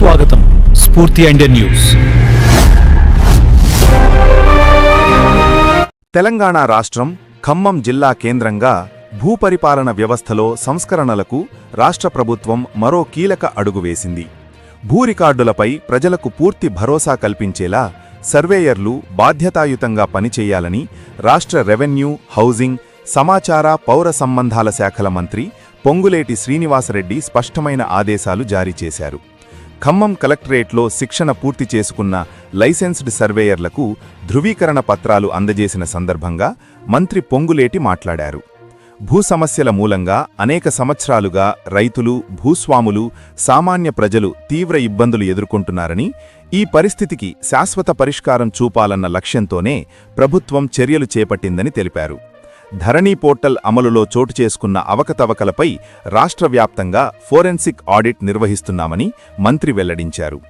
స్వాగతం స్ఫూర్తి Indian news. Telangana రాష్ట్రం ఖమ్మం జిల్లా కేంద్రంగా భూపరిపాలన వ్యవస్థలో సంస్కరణలకు రాష్ట్ర ప్రభుత్వం మరో కీలక అడుగు వేసింది. భూ రికార్డులపై ప్రజలకు పూర్తి భరోసా కల్పించేలా సర్వేయర్లు బాధ్యతాయుతంగా పనిచేయాలని రాష్ట్ర రెవెన్యూ హౌజింగ్ సమాచార పౌర సంబంధాల శాఖల మంత్రి పొంగులేటి శ్రీనివాసరెడ్డి స్పష్టమైన ఆదేశాలు జారీ చేశారు. ఖమ్మం కలెక్టరేట్లో శిక్షణ పూర్తి చేసుకున్న లైసెన్స్డ్ సర్వేయర్లకు ధృవీకరణ పత్రాలు అందజేసిన సందర్భంగా మంత్రి పొంగులేటి మాట్లాడారు. భూ సమస్యల మూలంగా అనేక సంవత్సరాలుగా రైతులు భూస్వాములు సామాన్య ప్రజలు తీవ్ర ఇబ్బందులు ఎదుర్కొంటున్నారని ఈ పరిస్థితికి శాశ్వత పరిష్కారం చూపాలన్న లక్ష్యంతోనే ప్రభుత్వం చర్యలు చేపట్టిందని తెలిపారు. ధరణి పోర్టల్ అమలులో చోటు చేసుకున్న అవకతవకలపై రాష్ట్ర వ్యాప్తంగా ఫోరెన్సిక్ ఆడిట్ నిర్వహిస్తున్నామని మంత్రి వెల్లడించారు.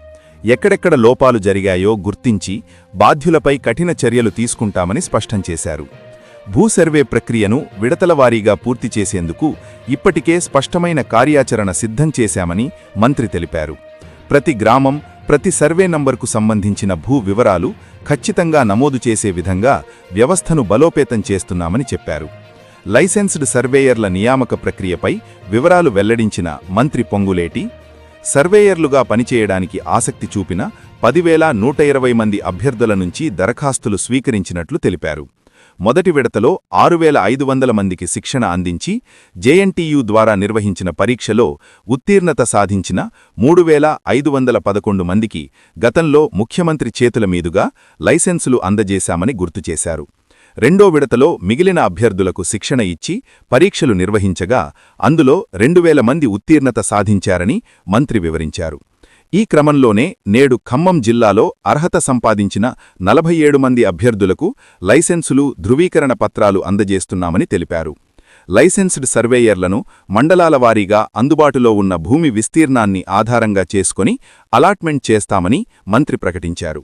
ఎక్కడెక్కడ లోపాలు జరిగాయో గుర్తించి బాధ్యులపై కఠిన చర్యలు తీసుకుంటామని స్పష్టం చేశారు. భూ సర్వే ప్రక్రియను విడతలవారీగా పూర్తి చేసేందుకు ఇప్పటికే స్పష్టమైన కార్యాచరణ సిద్ధం చేశామని మంత్రి తెలిపారు. ప్రతి గ్రామం ప్రతి సర్వే నంబర్కు సంబంధించిన భూ వివరాలు ఖచ్చితంగా నమోదు చేసే విధంగా వ్యవస్థను బలోపేతం చేస్తున్నామని చెప్పారు. లైసెన్స్డ్ సర్వేయర్ల నియామక ప్రక్రియపై వివరాలు వెల్లడించిన మంత్రి పొంగులేటి సర్వేయర్లుగా పనిచేయడానికి ఆసక్తి చూపిన పదివేల నూట ఇరవై మంది అభ్యర్థుల నుంచి దరఖాస్తులు స్వీకరించినట్లు తెలిపారు. మొదటి విడతలో ఆరు వేల ఐదు వందల మందికి శిక్షణ అందించి జేఎన్టీయు ద్వారా నిర్వహించిన పరీక్షలో ఉత్తీర్ణత సాధించిన మూడు వేల ఐదు వందల పదకొండు మందికి గతంలో ముఖ్యమంత్రి చేతుల మీదుగా లైసెన్సులు అందజేశామని గుర్తు చేశారు. రెండో విడతలో మిగిలిన అభ్యర్థులకు శిక్షణ ఇచ్చి పరీక్షలు నిర్వహించగా అందులో రెండు వేల మంది ఉత్తీర్ణత సాధించారని మంత్రి వివరించారు. ఈ క్రమంలోనే నేడు ఖమ్మం జిల్లాలో అర్హత సంపాదించిన నలభై ఏడు మంది అభ్యర్థులకు లైసెన్సులు ధృవీకరణ పత్రాలు అందజేస్తున్నామని తెలిపారు. లైసెన్స్డ్ సర్వేయర్లను మండలాల వారీగా అందుబాటులో ఉన్న భూమి విస్తీర్ణాన్ని ఆధారంగా చేసుకొని అలాట్మెంట్ చేస్తామని మంత్రి ప్రకటించారు.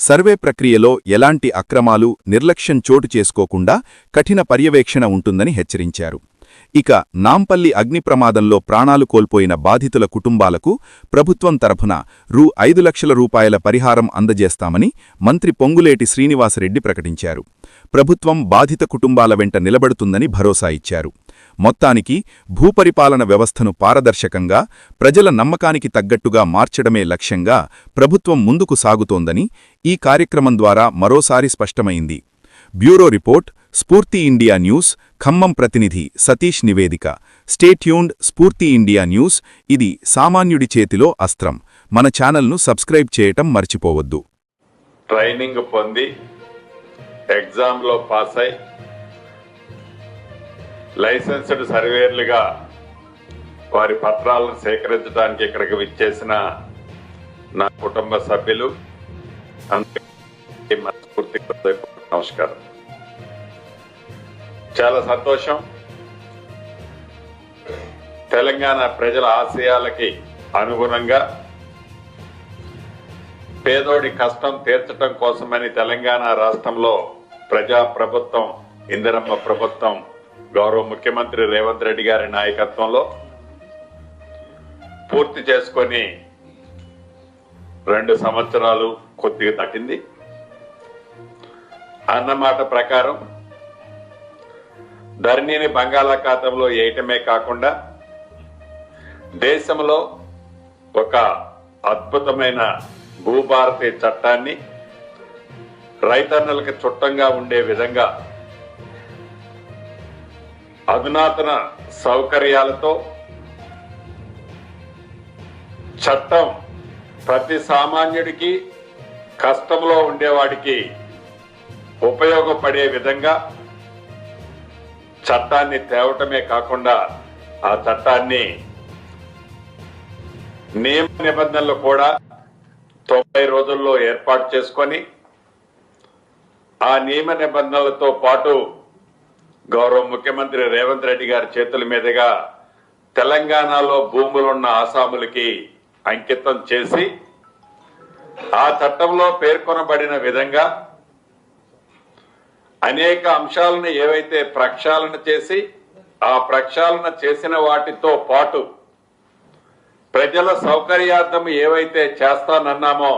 సర్వే ప్రక్రియలో ఎలాంటి అక్రమాలు నిర్లక్ష్యం చోటు చేసుకోకుండా కఠిన పర్యవేక్షణ ఉంటుందని హెచ్చరించారు. ఇక నాంపల్లి అగ్ని ప్రమాదంలో ప్రాణాలు కోల్పోయిన బాధితుల కుటుంబాలకు ప్రభుత్వం తరఫున రూ ఐదు లక్షల రూపాయల పరిహారం అందజేస్తామని మంత్రి పొంగులేటి శ్రీనివాసరెడ్డి ప్రకటించారు. ప్రభుత్వం బాధిత కుటుంబాల వెంట నిలబడుతుందని భరోసా ఇచ్చారు. మొత్తానికి భూపరిపాలన వ్యవస్థను పారదర్శకంగా ప్రజల నమ్మకానికి తగ్గట్టుగా మార్చడమే లక్ష్యంగా ప్రభుత్వం ముందుకు సాగుతోందని ఈ కార్యక్రమం ద్వారా మరోసారి స్పష్టమైంది. Bureau report Spoorthi India news Khammam ప్రతినిధి సతీష్ నివేదిక. స్టేట్యూన్డ్ స్ఫూర్తి ఇండియా న్యూస్. ఇది సామాన్యుడి చేతిలో అస్త్రం. మన ఛానల్ను సబ్స్క్రైబ్ చేయటం మర్చిపోవద్దు. ట్రైనింగ్ పొంది ఎగ్జామ్లో పాస్ అయి లైసెన్స్డ్ సర్వేయర్లుగా వారి పత్రాలను సేకరించడానికి ఇక్కడికి విచ్చేసిన నా కుటుంబ సభ్యులు అందరికీ మనస్ఫూర్తిగా నమస్కారం. చాలా సంతోషం. తెలంగాణ ప్రజల ఆశయాలకి అనుగుణంగా పేదోడి కష్టం తీర్చడం కోసమని తెలంగాణ రాష్ట్రంలో ప్రజా ప్రభుత్వం ఇందిరమ్మ ప్రభుత్వం గౌరవ ముఖ్యమంత్రి రేవంత్ రెడ్డి గారి నాయకత్వంలో పూర్తి చేసుకొని రెండు సంవత్సరాలు కొద్దిగా తగ్గింది అన్నమాట ప్రకారం ధరణిని బంగాళాఖాతంలో వేయటమే కాకుండా దేశంలో ఒక అద్భుతమైన భూభారతి చట్టాన్ని రైతన్నలకు చుట్టంగా ఉండే విధంగా అధునాతన సౌకర్యాలతో చట్టం ప్రతి సామాన్యుడికి కష్టంలో ఉండేవాడికి ఉపయోగపడే విధంగా చట్టాన్ని తేవటమే కాకుండా ఆ చట్టాన్ని నియమ నిబంధనలు కూడా తొంభై రోజుల్లో ఏర్పాటు చేసుకొని ఆ నియమ నిబంధనలతో పాటు గౌరవ ముఖ్యమంత్రి రేవంత్ రెడ్డి గారి చేతుల మీదుగా తెలంగాణలో భూములున్న ఆసాములకి అంకితం చేసి ఆ చట్టంలో పేర్కొనబడిన విధంగా అనేక అంశాలను ఏవైతే ప్రక్షాళన చేసి ఆ ప్రక్షాళన చేసిన వాటితో పాటు ప్రజల సౌకర్యార్థం ఏవైతే చేస్తానన్నామో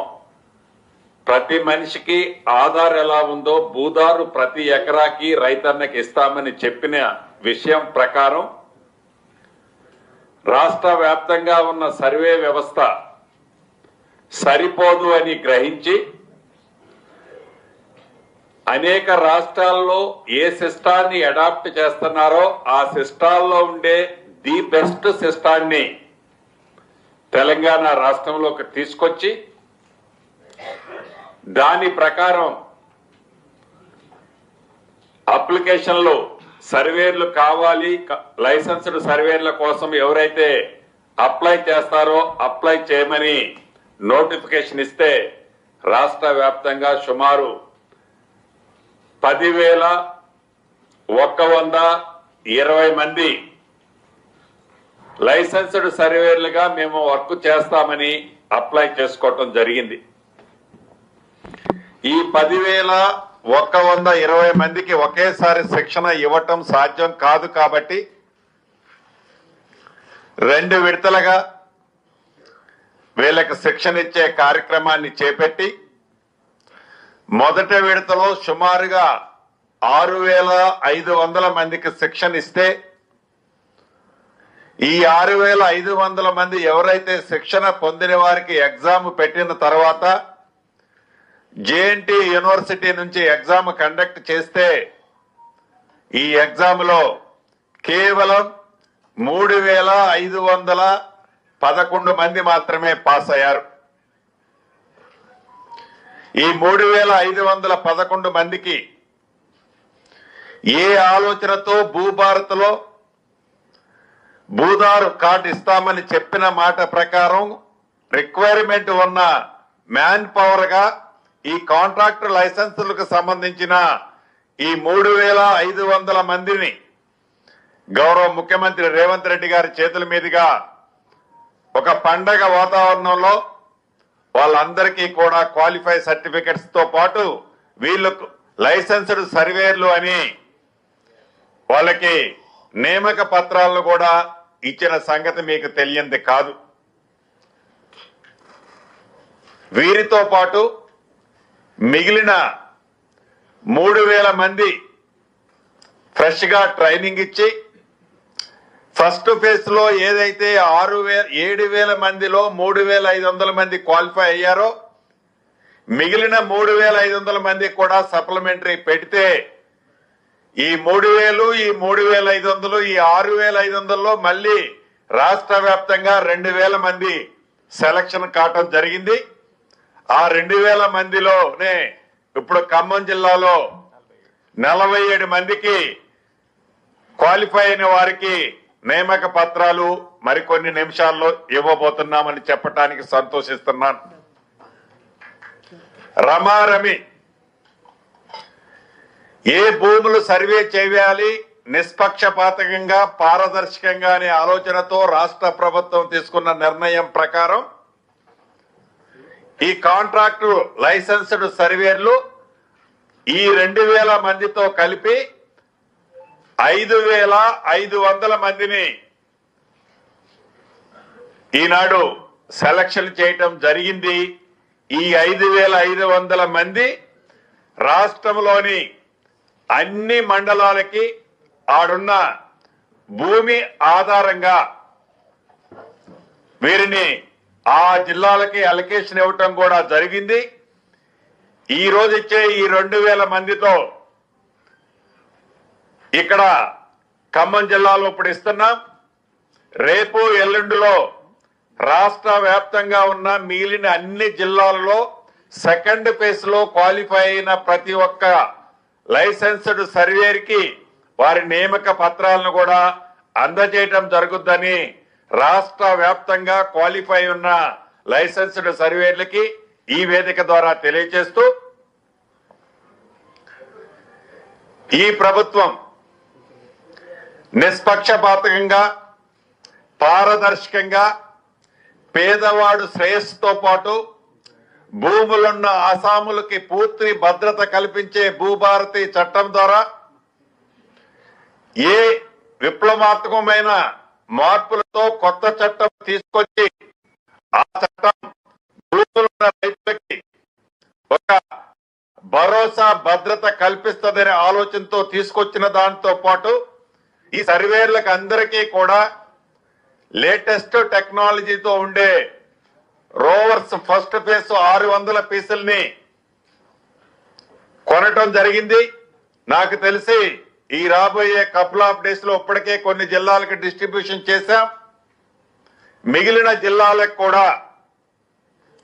ప్రతి మనిషికి ఆధార్ ఎలా ఉందో భూదారు ప్రతి ఎకరాకి రైతన్నకి ఇస్తామని చెప్పిన విషయం ప్రకారం రాష్ట్ర వ్యాప్తంగా ఉన్న సర్వే వ్యవస్థ సరిపోదు అని గ్రహించి అనేక రాష్ట్రాల్లో ఏ సిస్టాన్ని అడాప్ట్ చేస్తున్నారో ఆ సిస్టాల్లో ఉండే ది బెస్ట్ సిస్టాన్ని తెలంగాణ రాష్ట్రంలోకి తీసుకొచ్చి దాని ప్రకారం అప్లికేషన్లు సర్వేర్లు కావాలి లైసెన్స్డ్ సర్వేర్ల కోసం ఎవరైతే అప్లై చేస్తారో అప్లై చేయమని నోటిఫికేషన్ ఇస్తే రాష్ట్ర వ్యాప్తంగా సుమారు పదివేల ఒక్క వంద ఇరవై మంది లైసెన్స్డ్ సర్వేర్లుగా మేము వర్క్ చేస్తామని అప్లై చేసుకోవటం జరిగింది. ఈ పదివేల ఒక్క వంద ఇరవై మందికి ఒకేసారి శిక్షణ ఇవ్వటం సాధ్యం కాదు కాబట్టి రెండు విడతలుగా వీళ్ళకి శిక్షణ ఇచ్చే కార్యక్రమాన్ని చేపట్టి మొదటి విడతలో సుమారుగా ఆరు వేల ఐదు వందల మందికి శిక్షణ ఇస్తే ఈ ఆరు వేల ఐదు వందల మంది ఎవరైతే శిక్షణ పొందిన వారికి ఎగ్జామ్ పెట్టిన తర్వాత జేఎన్టీ యూనివర్సిటీ నుంచి ఎగ్జామ్ కండక్ట్ చేస్తే ఈ ఎగ్జామ్లో కేవలం మూడు వేల ఐదు వందల పదకొండు మంది మాత్రమే పాస్ అయ్యారు. ఈ మూడు వేల ఐదు వందల పదకొండు మందికి ఏ ఆలోచనతో భూభారత్లో భూదారు కార్డు ఇస్తామని చెప్పిన మాట ప్రకారం రిక్వైర్మెంట్ ఉన్న మ్యాన్ పవర్గా ఈ కాంట్రాక్ట్ లైసెన్సులకు సంబంధించిన ఈ మూడు వేల ఐదు వందల మందిని గౌరవ ముఖ్యమంత్రి రేవంత్ రెడ్డి గారి చేతుల మీదుగా ఒక పండగ వాతావరణంలో వాళ్ళందరికీ కూడా క్వాలిఫై సర్టిఫికెట్స్తో పాటు వీళ్ళకు లైసెన్స్డ్ సర్వేర్లు అని వాళ్ళకి నియామక పత్రాలను కూడా ఇచ్చిన సంగతి మీకు తెలియంది కాదు. వీరితో పాటు మిగిలిన మూడు వేల మంది ఫ్రెష్గా ట్రైనింగ్ ఇచ్చి ఫస్ట్ ఫేజ్లో ఏదైతే ఆరు వేల ఏడు వేల మందిలో మూడు వేల ఐదు వందల మంది క్వాలిఫై అయ్యారో మిగిలిన మూడు వేల ఐదు వందల మంది కూడా సప్లిమెంటరీ పెడితే ఈ మూడు వేలు ఈ మూడు వేల ఐదు వందలు ఈ ఆరు వేల ఐదు వందల్లో మళ్ళీ రాష్ట్ర వ్యాప్తంగా రెండు వేల మంది సెలక్షన్ కావటం జరిగింది. ఆ రెండు వేల మందిలోనే ఇప్పుడు ఖమ్మం జిల్లాలో నలభై ఏడు మందికి క్వాలిఫై అయిన వారికి నియామక పత్రాలు మరికొన్ని నిమిషాల్లో ఇవ్వబోతున్నామని చెప్పటానికి సంతోషిస్తున్నాను. రమారమి ఏ భూములు సర్వే చేయాలి? నిష్పక్షపాతకంగా పారదర్శకంగా అనే ఆలోచనతో రాష్ట్ర ప్రభుత్వం తీసుకున్న నిర్ణయం ప్రకారం ఈ కాంట్రాక్టు లైసెన్స్డ్ సర్వేర్లు ఈ రెండు వేల మందితో కలిపి ఐదు వేల ఐదు వందల మందిని ఈనాడు సెలక్షన్ చేయటం జరిగింది. ఈ ఐదు వేల ఐదు వందల మంది రాష్ట్రంలోని అన్ని మండలాలకి ఆడున్న భూమి ఆధారంగా వీరిని ఆ జిల్లాలకి అలకేషన్ ఇవ్వటం కూడా జరిగింది. ఈ రోజు ఇచ్చే ఈ రెండు వేల మందితో ఇక్కడ ఖమ్మం జిల్లాలో ఇప్పుడు ఇస్తున్నాం. రేపు ఎల్లుండిలో రాష్ట్ర వ్యాప్తంగా ఉన్న మిగిలిన అన్ని జిల్లాలలో సెకండ్ ఫేజ్లో క్వాలిఫై అయిన ప్రతి ఒక్క లైసెన్స్డ్ సర్వేర్కి వారి నియామక పత్రాలను కూడా అందజేయటం జరుగుద్దని రాష్ట్ర వ్యాప్తంగా క్వాలిఫై ఉన్న లైసెన్స్డ్ సర్వేర్లకి ఈ వేదిక ద్వారా తెలియజేస్తూ ఈ ప్రభుత్వం నిష్పక్షపాతకంగా పారదర్శకంగా పేదవాడు శ్రేయస్సుతో పాటు భూములున్న అసాములకి పూర్తి భద్రత కల్పించే భూభారతి చట్టం ద్వారా ఏ విప్లవాత్మకమైన మార్పులతో కొత్త చట్టం తీసుకొచ్చి ఆ చట్టం భూములున్న రైతులకి ఒక భరోసా భద్రత కల్పిస్తుందనే ఆలోచనతో తీసుకొచ్చిన దాంతో పాటు ఈ సర్వేర్లకు అందరికీ కూడా లేటెస్ట్ టెక్నాలజీతో ఉండే రోవర్స్ ఫస్ట్ ఫేజ్ ఆరు వందల పీసుల్ని కొనటం జరిగింది. నాకు తెలిసి ఈ రాబోయే కపుల్ ఆఫ్ డేస్లో ఇప్పటికే కొన్ని జిల్లాలకు డిస్ట్రిబ్యూషన్ చేశాం. మిగిలిన జిల్లాలకు కూడా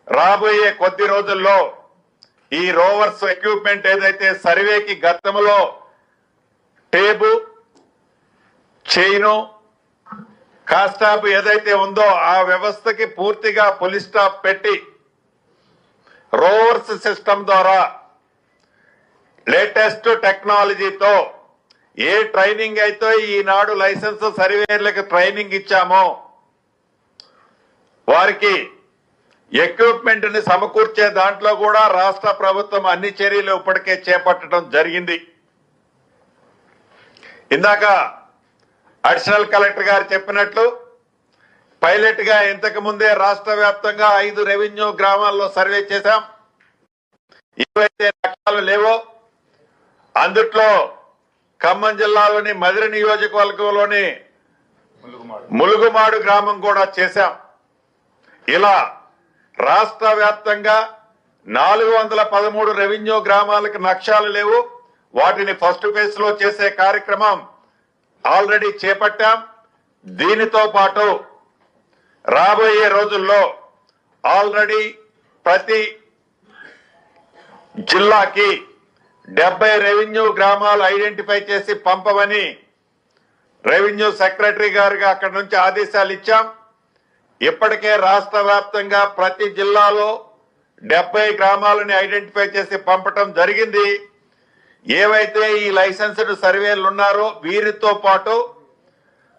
రాబోయే కొద్ది రోజుల్లో ఈ రోవర్స్ ఎక్విప్మెంట్ ఏదైతే సర్వేకి గతంలో టేబు చైను కాస్టాప్ ఏదైతే ఉందో ఆ వ్యవస్థకి పూర్తిగా పోలీస్ స్టాప్ పెట్టి రోవర్స్ సిస్టమ్ ద్వారా లేటెస్ట్ టెక్నాలజీతో ఏ ట్రైనింగ్ అయితే ఈనాడు లైసెన్స్ సర్వేర్లకు ట్రైనింగ్ ఇచ్చామో వారికి ఎక్విప్మెంట్ని సమకూర్చే దాంట్లో కూడా రాష్ట్ర ప్రభుత్వం అన్ని చర్యలు ఇప్పటికే చేపట్టడం జరిగింది. ఇందాక అడిషనల్ కలెక్టర్ గారు చెప్పినట్లు పైలట్గా ఇంతకు ముందే రాష్ట్ర వ్యాప్తంగా ఐదు రెవెన్యూ గ్రామాల్లో సర్వే చేశాం. ఏవైతే లక్ష్యాలు లేవో అందుట్లో ఖమ్మం జిల్లాలోని మదిరి నియోజకవర్గంలోని ములుగుమాడు గ్రామం కూడా చేశాం. ఇలా రాష్ట్ర వ్యాప్తంగా నాలుగు వందల పదమూడు రెవెన్యూ గ్రామాలకు లక్ష్యాలు లేవు. వాటిని ఫస్ట్ ఫేజ్లో చేసే కార్యక్రమం ఆల్రెడీ చేపట్టాం. దీనితో పాటు రాబోయే రోజుల్లో ఆల్రెడీ ప్రతి జిల్లాకి డెబ్బై రెవెన్యూ గ్రామాలు ఐడెంటిఫై చేసి పంపమని రెవెన్యూ సెక్రటరీ గారికి అక్కడి నుంచి ఆదేశాలు ఇచ్చాం. ఇప్పటికే రాష్ట్ర వ్యాప్తంగా ప్రతి జిల్లాలో డెబ్బై గ్రామాలని ఐడెంటిఫై చేసి పంపటం జరిగింది. ఏవైతే ఈ లైసెన్స్డ్ సర్వేలు ఉన్నారో వీరితో పాటు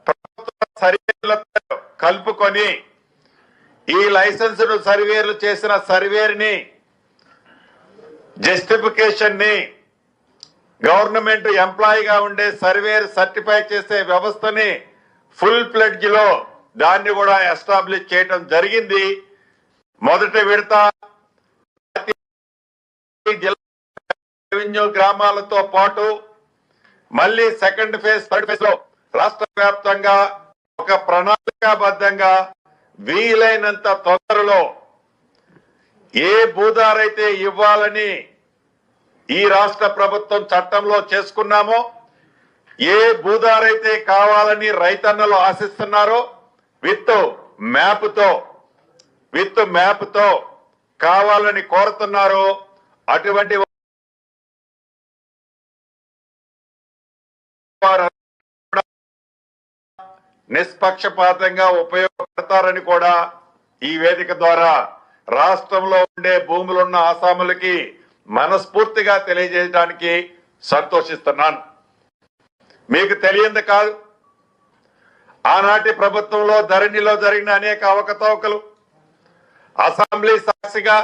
ప్రభుత్వ సర్వేలతో కలుపుకొని ఈ లైసెన్స్డ్ సర్వేలు చేసిన సర్వేని జస్టిఫికేషన్ని గవర్నమెంట్ ఎంప్లాయీగా ఉండే సర్వేర్ సర్టిఫై చేసే వ్యవస్థని ఫుల్ ఫ్లెడ్జ్లో దాన్ని కూడా ఎస్టాబ్లిష్ చేయడం జరిగింది. మొదటి విడత జిల్లా రెవెన్యూ గ్రామాలతో పాటు మళ్ళీ సెకండ్ ఫేజ్ థర్డ్ ఫేజ్లో రాష్ట్ర వ్యాప్తంగా ఒక ప్రణాళికాబద్ధంగా వీలైనంత తొందరలో ఏ భూదారైతే ఇవ్వాలని ఈ రాష్ట్ర ప్రభుత్వం చట్టంలో చేసుకున్నామో ఏ భూదారైతే కావాలని రైతన్నలు ఆశిస్తున్నారో విత్ మ్యాప్తో విత్ మ్యాప్తో కావాలని కోరుతున్నారో అటువంటి నిష్పక్షపాతంగా ఉపయోగపడతారని కూడా ఈ వేదిక ద్వారా రాష్ట్రంలో ఉండే భూములున్న ఆసాములకి మనస్ఫూర్తిగా తెలియజేయడానికి సంతోషిస్తున్నాను. మీకు తెలియంది కాదు. ఆనాటి ప్రభుత్వంలో ధరణిలో జరిగిన అనేక అవకతవకలు అసెంబ్లీ సాక్షిగా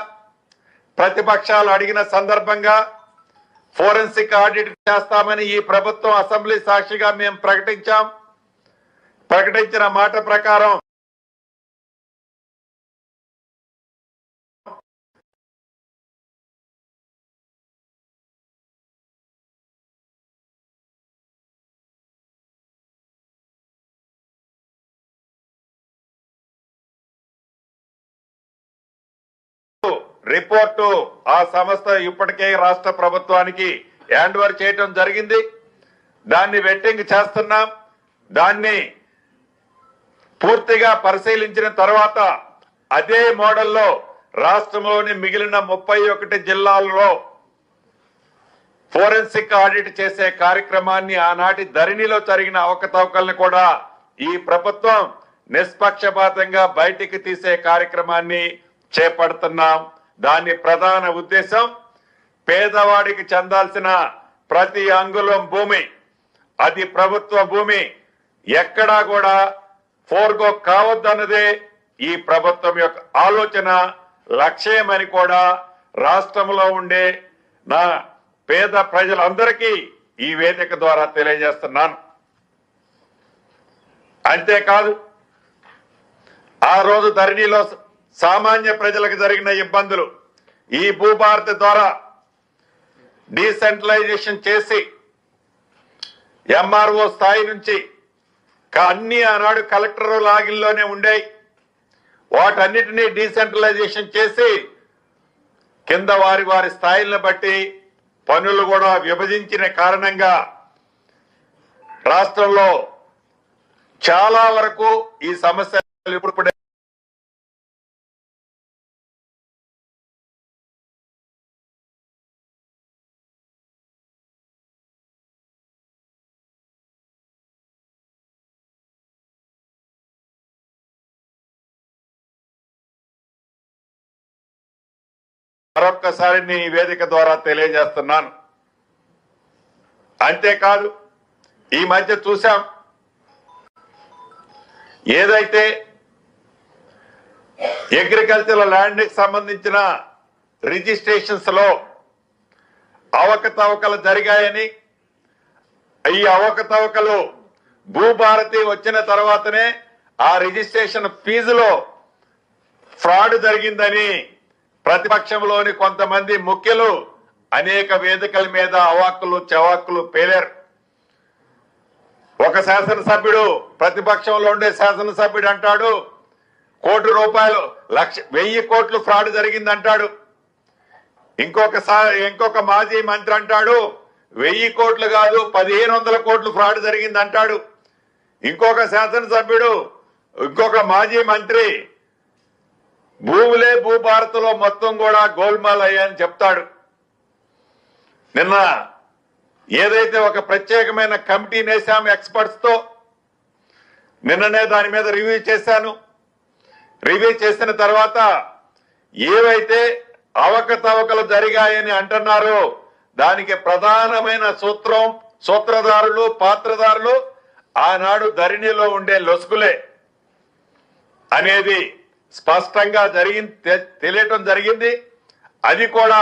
ప్రతిపక్షాలు అడిగిన సందర్భంగా ఫోరెన్సిక్ ఆడిట్ చేస్తామని ఈ ప్రభుత్వం అసెంబ్లీ సాక్షిగా మేము ప్రకటించాం. ప్రకటించిన మాట ప్రకారం రిపోర్టు ఆ సంస్థ ఇప్పటికే రాష్ట్ర ప్రభుత్వానికి హ్యాండ్ ఓవర్ చేయటం జరిగింది. దాన్ని వెట్టింగ్ చేస్తున్నాం. దాన్ని పూర్తిగా పరిశీలించిన తర్వాత అదే మోడల్లో రాష్ట్రంలోని మిగిలిన ముప్పై ఒకటి జిల్లాల్లో ఫోరెన్సిక్ ఆడిట్ చేసే కార్యక్రమాన్ని ఆనాటి ధరణిలో జరిగిన అవకతవకల్ని కూడా ఈ ప్రభుత్వం నిష్పక్షపాతంగా బయటికి తీసే కార్యక్రమాన్ని చేపడుతున్నాం. దాని ప్రధాన ఉద్దేశం పేదవాడికి చెందాల్సిన ప్రతి అంగుళం భూమి అది ప్రభుత్వ భూమి. ఎక్కడా కూడా ఫోర్గో కావద్దన్నదే ఈ ప్రభుత్వం యొక్క ఆలోచన లక్ష్యమని కూడా రాష్ట్రంలో ఉండే నా పేద ప్రజలందరికీ ఈ వేదిక ద్వారా తెలియజేస్తున్నాను. అంతేకాదు ఆ రోజు ధరణిలో సామాన్య ప్రజలకు జరిగిన ఇబ్బందులు ఈ భూభారతి ద్వారా డీసెంట్రలైజేషన్ చేసి ఎంఆర్ఓ స్థాయి నుంచి అన్ని ఆనాడు కలెక్టర్ లాగిల్లోనే ఉండేవి వాటన్నిటినీ డీసెంట్రలైజేషన్ చేసి కింద వారి వారి స్థాయిలను బట్టి పనులు కూడా విభజించిన కారణంగా రాష్ట్రంలో చాలా వరకు ఈ సమస్యలు ఇప్పుడు మరొక్కసారి నీ వేదిక ద్వారా తెలియజేస్తున్నాను. అంతేకాదు ఈ మధ్య చూశాం ఏదైతే అగ్రికల్చర్ ల్యాండ్కి సంబంధించిన రిజిస్ట్రేషన్స్లో అవకతవకలు జరిగాయని ఈ అవకతవకలు భూభారతి వచ్చిన తర్వాతనే ఆ రిజిస్ట్రేషన్ ఫీజులో ఫ్రాడ్ జరిగిందని ప్రతిపక్షంలోని కొంతమంది ముఖ్యులు అనేక వేదికల మీద అవాక్కులు చవాక్కులు పేలారు. ఒక శాసనసభ్యుడు ప్రతిపక్షంలో ఉండే శాసనసభ్యుడు అంటాడు కోటి రూపాయలు లక్ష వెయ్యి కోట్లు ఫ్రాడ్ జరిగిందంటాడు. ఇంకొక సా- ఇంకొక మాజీ మంత్రి అంటాడు వెయ్యి కోట్లు కాదు పదిహేను వందల కోట్లు ఫ్రాడ్ జరిగిందంటాడు. ఇంకొక శాసనసభ్యుడు ఇంకొక మాజీ మంత్రి భూములే భూభారత్లో మొత్తం కూడా గోల్మాల్ అయ్యాయని చెప్తాడు. నిన్న ఏదైతే ఒక ప్రత్యేకమైన కమిటీ నేసాము ఎక్స్పర్ట్స్తో నిన్ననే దాని మీద రివ్యూ చేశాను. రివ్యూ చేసిన తర్వాత ఏవైతే అవకతవకలు జరిగాయని అంటున్నారో దానికి ప్రధానమైన సూత్రం సూత్రధారులు పాత్రధారులు ఆనాడు ధరణిలో ఉండే లొసుకులే అనేది స్పష్టంగా జరిగింది తెలియటం జరిగింది. అది కూడా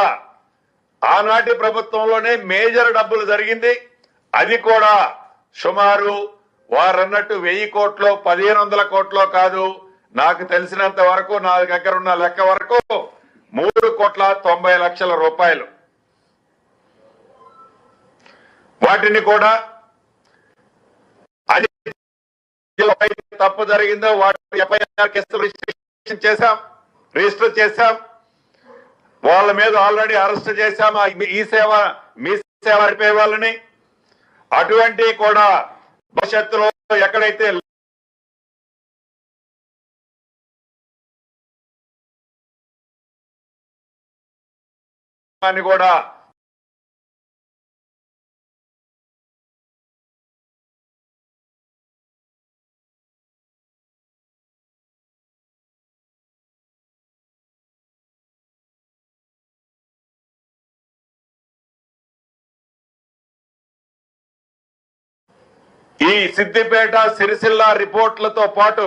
ఆనాటి ప్రభుత్వంలోనే మేజర్ డబ్బులు జరిగింది. అది కూడా సుమారు వారన్నట్టు వెయ్యి కోట్లో పదిహేను వందల కోట్లో కాదు. నాకు తెలిసినంత వరకు నా దగ్గర ఉన్న లెక్క వరకు మూడు కోట్ల తొంభై లక్షల రూపాయలు. వాటిని కూడా అది తప్పు జరిగిందో వాటి ఎఫ్ఐఆర్ కేసులు రిజిస్ట్రేషన్ చేశాం రిజిస్టర్ చేశాం. వాళ్ళ మీద ఆల్రెడీ అరెస్ట్ చేశాం. ఈ సేవ మీ సేవ నడిపే వాళ్ళని. అటువంటి కూడా భవిష్యత్తులో ఎక్కడైతే అని కూడా ఈ సిద్దిపేట సిరిసిల్ల రిపోర్ట్లతో పాటు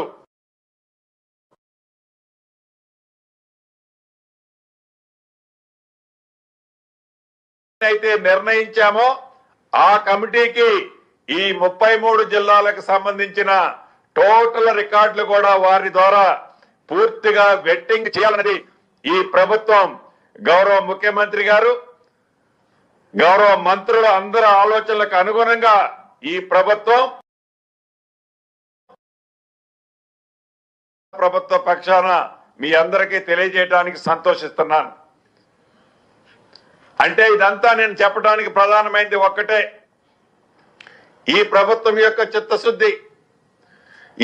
అయితే నిర్ణయించామో ఆ కమిటీకి ఈ ముప్పై మూడు జిల్లాలకు సంబంధించిన టోటల్ రికార్డులు కూడా వారి ద్వారా పూర్తిగా వెట్టింగ్ చేయాలన్నది ఈ ప్రభుత్వం గౌరవ ముఖ్యమంత్రి గారు గౌరవ మంత్రులు అందరి ఆలోచనలకు అనుగుణంగా ఈ ప్రభుత్వం ప్రభుత్వ పక్షాన మీ అందరికీ తెలియజేయడానికి సంతోషిస్తున్నాను. అంటే ఇదంతా నేను చెప్పడానికి ప్రధానమైనది ఒక్కటే. ఈ ప్రభుత్వం యొక్క చిత్తశుద్ధి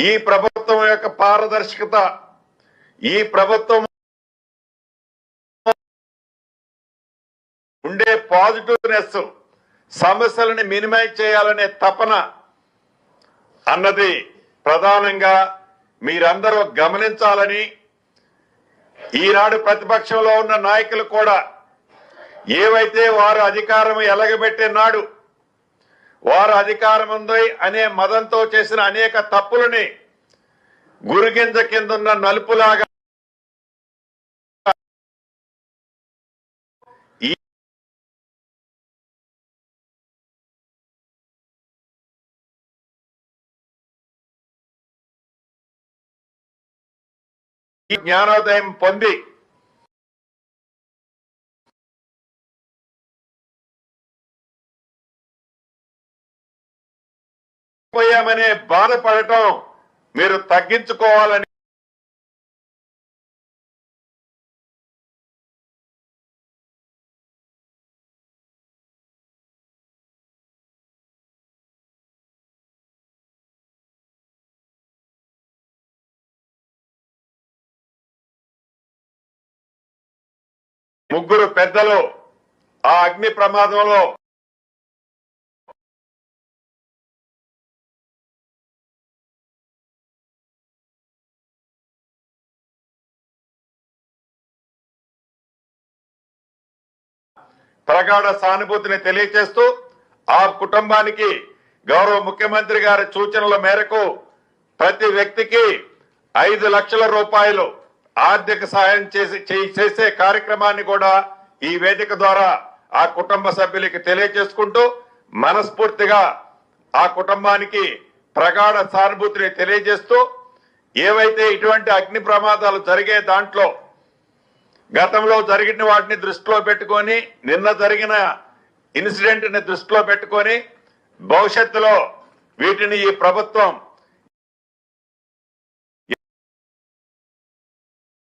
ఈ ప్రభుత్వం యొక్క పారదర్శకత ఈ ప్రభుత్వం ఉండే పాజిటివ్నెస్ సమస్యలను మినిమైజ్ చేయాలనే తపన అన్నది ప్రధానంగా మీరందరూ గమనించాలని ఈనాడు ప్రతిపక్షంలో ఉన్న నాయకులు కూడా ఏవైతే వారు అధికారం ఎలగబెట్టే నాడు వారు అధికారం ఉంది అనే మదంతో చేసిన అనేక తప్పులని గురిగింజ కిందున్న నలుపులాగా ఈ జ్ఞానోదయం పొంది పోయామనే బాధపడటం మీరు తగ్గించుకోవాలని ముగ్గురు పెద్దలు ఆ అగ్ని ప్రమాదంలో ప్రగాఢ సానుభూతిని తెలియజేస్తూ ఆ కుటుంబానికి గౌరవ ముఖ్యమంత్రి గారి సూచనల మేరకు ప్రతి వ్యక్తికి ఐదు లక్షల రూపాయలు ఆర్థిక సహాయం చేసి చేయి- చేసే కార్యక్రమాన్ని కూడా ఈ వేదిక ద్వారా ఆ కుటుంబ సభ్యులకి తెలియజేసుకుంటూ మనస్ఫూర్తిగా ఆ కుటుంబానికి ప్రగాఢ సానుభూతిని తెలియజేస్తూ ఏవైతే ఇటువంటి అగ్ని ప్రమాదాలు జరిగే దాంట్లో గతంలో జరిగిన వాటిని దృష్టిలో పెట్టుకొని నిన్న జరిగిన ఇన్సిడెంట్ని దృష్టిలో పెట్టుకొని భవిష్యత్తులో వీటిని ఈ ప్రభుత్వం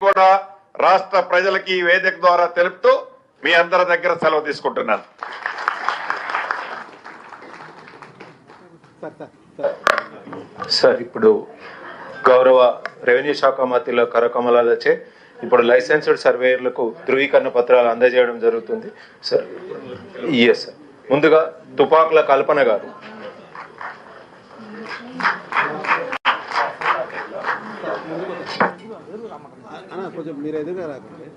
కూడా రాష్ట్ర ప్రజలకి ఈ వేదిక ద్వారా తెలుపుతూ మీ అందరి దగ్గర సెలవు తీసుకుంటున్నాను. సార్ ఇప్పుడు గౌరవ రెవెన్యూ శాఖ మంత్రుల కరకమలాలచే ఇప్పుడు లైసెన్స్డ్ సర్వేయర్లకు ధృవీకరణ పత్రాలు అందజేయడం జరుగుతుంది. సార్ ఎస్ సార్ ముందుగా తుపాకుల కల్పన గారు అన్న కొంచెం మీరు ఎదురుగా రాకండి